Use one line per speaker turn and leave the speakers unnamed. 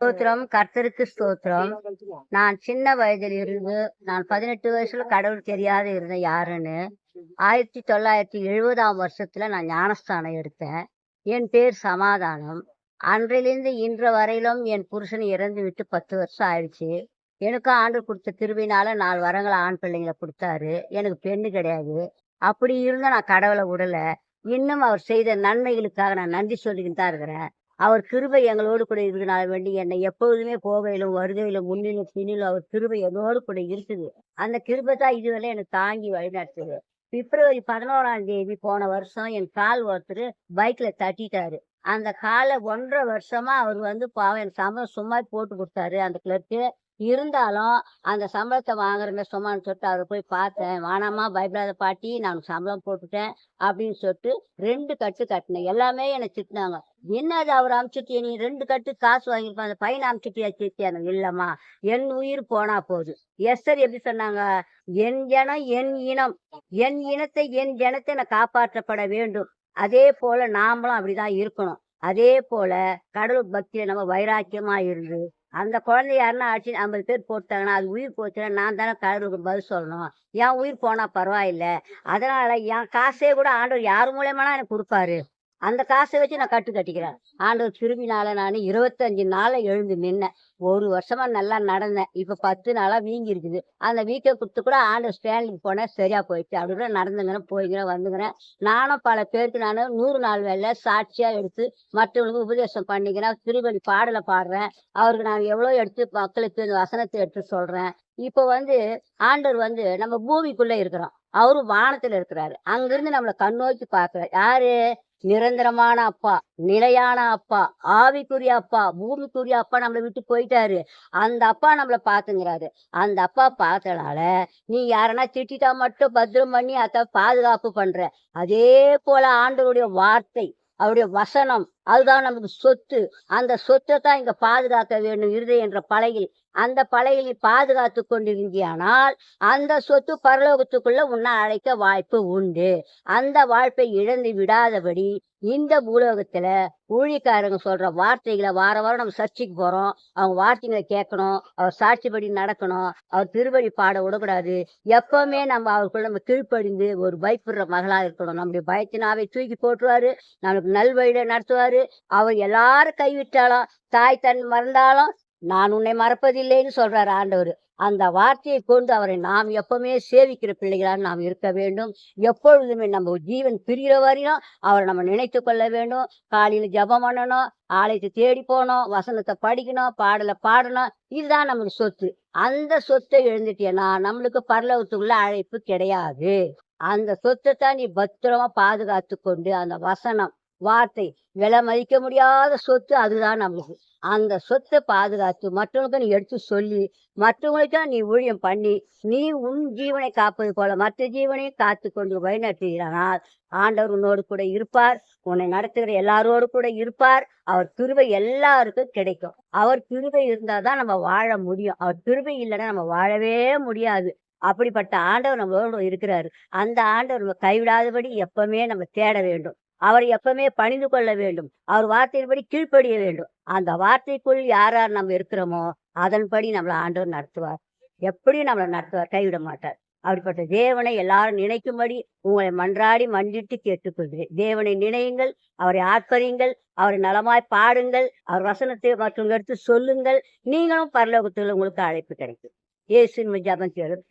ஸ்தோத்திரம் கர்த்தருக்கு ஸ்தோத்திரம். நான் சின்ன வயதில் இருந்து நான் பதினெட்டு வயசுல கடவுள் தெரியாத இருந்தேன் யாருன்னு ஆயிரத்தி தொள்ளாயிரத்தி எழுபதாம் வருஷத்துல நான் ஞானஸ்தானம் எடுத்தேன். என் பேர் சமாதானம். அன்றிலிருந்து இன்று வரையிலும் என் புருஷன் இறந்து விட்டு பத்து வருஷம் ஆயிடுச்சு. எனக்கும் ஆண்டு கொடுத்த திருவினால நாலு வரங்களை ஆண் பிள்ளைங்களை கொடுத்தாரு. எனக்கு பெண்ணு கிடையாது. அப்படி இருந்தும் நான் கடவுளை விடல. இன்னும் அவர் செய்த நன்மைகளுக்காக நான் நன்றி சொல்லிக்கிட்டு தான் இருக்கிறேன். அவர் கிருபை எங்களோடு கூட இருக்கிறனால வேண்டி என்னை எப்பொழுதுமே போகையிலும் வருகையிலும் முன்னிலும் பின்னிலும் அவர் கிருபை என்னோடு கூட இருக்குது. அந்த கிருபை தான் இதுவரை எனக்கு தாங்கி வழிநடத்துது பிப்ரவரி பதினோராம் தேதி போன வருஷம் என் கால் ஒருத்தர் பைக்ல தட்டிட்டாரு. அந்த காலை ஒன்றரை வருஷமா அவர் வந்து பாவம் எனக்கு சம்பளம் சும்மா போட்டு கொடுத்தாரு அந்த கிளர்க்கு இருந்தாலும் அந்த சம்பளத்தை வாங்குறேங்க சும்மான்னு சொல்லிட்டு அவரை போய் பார்த்தேன். வானாமா பயப்படாத பாட்டி நான் சம்பளம் போட்டுட்டேன் அப்படின்னு சொல்லிட்டு ரெண்டு கட்டு கட்டினேன். எல்லாமே என்னை திட்டினாங்க. என்னது அவர் அமுச்சுட்டு நீ? ரெண்டு கட்டு காசு வாங்கியிருப்பான் அந்த பையனை அமுச்சுட்டியா திட்டியாங்க இல்லம்மா என் உயிர் போனா போதும். எஸ்தர் எப்படி சொன்னாங்க? என் ஜனம் என் இனம். என் இனத்தை என் ஜனத்தை நான் காப்பாற்றப்பட வேண்டும். அதே போல நாமளும் அப்படிதான் இருக்கணும். அதே போல கடவுள் பக்தியில நம்ம வைராக்கியமா இருந்து அந்த குழந்தை யாருன்னா ஆச்சு ஐம்பது பேர் போட்டாங்கன்னா அது உயிர் போச்சுன்னா நான் தானே கடவுளுக்கு பதில் சொல்லணும். என் உயிர் போனா பரவாயில்ல. அதனால என் காசே கூட ஆண்டவர் யார் மூலயமானா எனக்கு கொடுப்பாரு. அந்த காசை வச்சு நான் கட்டு கட்டிக்கிறேன். ஆண்டவர் திரும்பினால நான் இருபத்தஞ்சு நாளில் எழுந்து நின்னேன். ஒரு வருஷமா நல்லா நடந்தேன். இப்போ பத்து நாளாக வீங்கி இருக்குது. அந்த வீக்கை கொடுத்து கூட ஆண்டவர் ஸ்டாண்டிங் போனேன் சரியா போயிடுச்சு. அப்படி கூட நடந்துங்கிறேன் போய்கிறேன் வந்துங்கிறேன். நானும் பல பேருக்கு நான் நூறு நாள் வேலை சாட்சியாக எடுத்து மற்றவங்களுக்கு உபதேசம் பண்ணிக்கிறேன். திருவள்ளி பாடலை பாடுறேன். அவருக்கு நான் எவ்வளோ எடுத்து மக்களுக்கு இந்த வசனத்தை எடுத்து சொல்கிறேன் இப்போ வந்து ஆண்டவர் வந்து நம்ம பூமிக்குள்ளே இருக்கிறோம். அவரும் வானத்தில் இருக்கிறாரு. அங்கிருந்து நம்மளை கண்ணோக்கி பார்க்குறாரு. யாரு? நிரந்தரமான அப்பா நிலையான அப்பா ஆவிக்குரிய அப்பா பூமிக்குரிய அப்பா நம்மளை விட்டு போயிட்டாரு. அந்த அப்பா நம்மளை பாத்துங்கிறாரு அந்த அப்பா பார்த்தனால நீ யாரனா திட்டிட்டா மட்டும் பத்திரம் பண்ணி அதை பாதுகாப்பு பண்ற. அதே போல ஆண்டவருடைய வார்த்தை அவருடைய வசனம் அதுதான் நமக்கு சொத்து. அந்த சொத்தை தான் இங்க பாதுகாக்க வேண்டும். இருதை என்ற பழையில் அந்த பலையில் பாதுகாத்து கொண்டிருந்தியானால் அந்த சொத்து பரலோகத்துக்குள்ள உன்னை அழைக்க வாய்ப்பு உண்டு. அந்த வாய்ப்பை இழந்து விடாதபடி இந்த பூலோகத்துல ஊழியக்காரங்க சொல்ற வார்த்தைகளை வார வாரம் நம்ம சர்ச்சைக்கு போறோம். அவங்க வார்த்தைகளை கேட்கணும். அவர் சாட்சிப்படி நடக்கணும். அவர் திருவடி பாட விடக்கூடாது. எப்பவுமே நம்ம அவருக்குள்ள நம்ம கீழ்ப்படிந்து ஒரு பயப்படுற மகளா இருக்கணும். நம்முடைய பயத்தினாவை தூக்கி போட்டுருவாரு. நம்மளுக்கு நல்வழியில நடத்துவாரு. அவர் எல்லாரும் கைவிட்டாலும் தாய் தன் மறந்தாலும் நான் உன்னை மறப்பதில்லைன்னு சொல்றாரு ஆண்டவர். அந்த வார்த்தையை கொண்டு அவரை நாம் எப்பவுமே சேவிக்கிற பிள்ளைகளாக நாம் இருக்க வேண்டும். எப்பொழுதுமே நம்ம ஜீவன் பிரிகிற வரையும் அவரை நம்ம நினைத்து கொள்ள வேண்டும். காலையில் ஜபம் பண்ணணும் ஆலயத்தை தேடி போகணும் வசனத்தை படிக்கணும் பாடலை பாடணும். இதுதான் நம்மளுக்கு சொத்து. அந்த சொத்தை எழுந்துட்டேன்னா நம்மளுக்கு பரலவத்துக்குள்ள அழைப்பு கிடையாது. அந்த சொத்தை தான் நீ பத்திரமா பாதுகாத்து கொண்டு அந்த வசனம் வார்த்தை விலை மதிக்க முடியாத சொத்து அதுதான் நம்மளுக்கு அந்த சொத்தை பாதுகாத்து மற்றவங்களுக்கு நீ எடுத்து சொல்லி மற்றவங்களுக்கும் நீ ஊழியம் பண்ணி நீ உன் ஜீவனை காப்பது போல மற்ற ஜீவனையும் காத்து கொண்டு வழிநடத்துகிறானால் ஆண்டவர் உன்னோடு கூட இருப்பார் உன்னை நடத்துகிற எல்லாரோடு கூட இருப்பார் அவர் கிருபை எல்லாருக்கும் கிடைக்கும். அவர் கிருபை இருந்தாதான் நம்ம வாழ முடியும். அவர் கிருபை இல்லைன்னா நம்ம வாழவே முடியாது. அப்படிப்பட்ட ஆண்டவர் நம்மளோட இருக்கிறாரு. அந்த ஆண்டவர் நம்ம கைவிடாதபடி எப்பவுமே நம்ம தேட வேண்டும். அவர் எப்பவுமே பணிந்து கொள்ள வேண்டும். அவர் வார்த்தையின்படி கீழ்ப்படிய வேண்டும். அந்த வார்த்தைக்குள் யார் யார் நம்ம இருக்கிறோமோ அதன்படி நம்மளை ஆண்டவர் நடத்துவார். எப்படி நம்மளை நடத்துவார் கைவிட மாட்டார். அப்படிப்பட்ட தேவனை எல்லாரும் நினைக்கும்படி உங்களை மன்றாடி மன்றிட்டு கேட்டுக்கொள்கிறேன். தேவனை நினையுங்கள் அவரை ஆட்பறியுங்கள் அவரை நலமாய் பாடுங்கள் அவர் வசனத்தை மற்றும் எடுத்து சொல்லுங்கள். நீங்களும் பரலோகத்தில் உங்களுக்கு அழைப்பு கிடைக்கும். இயேசுவின் ஜபம் கேளும்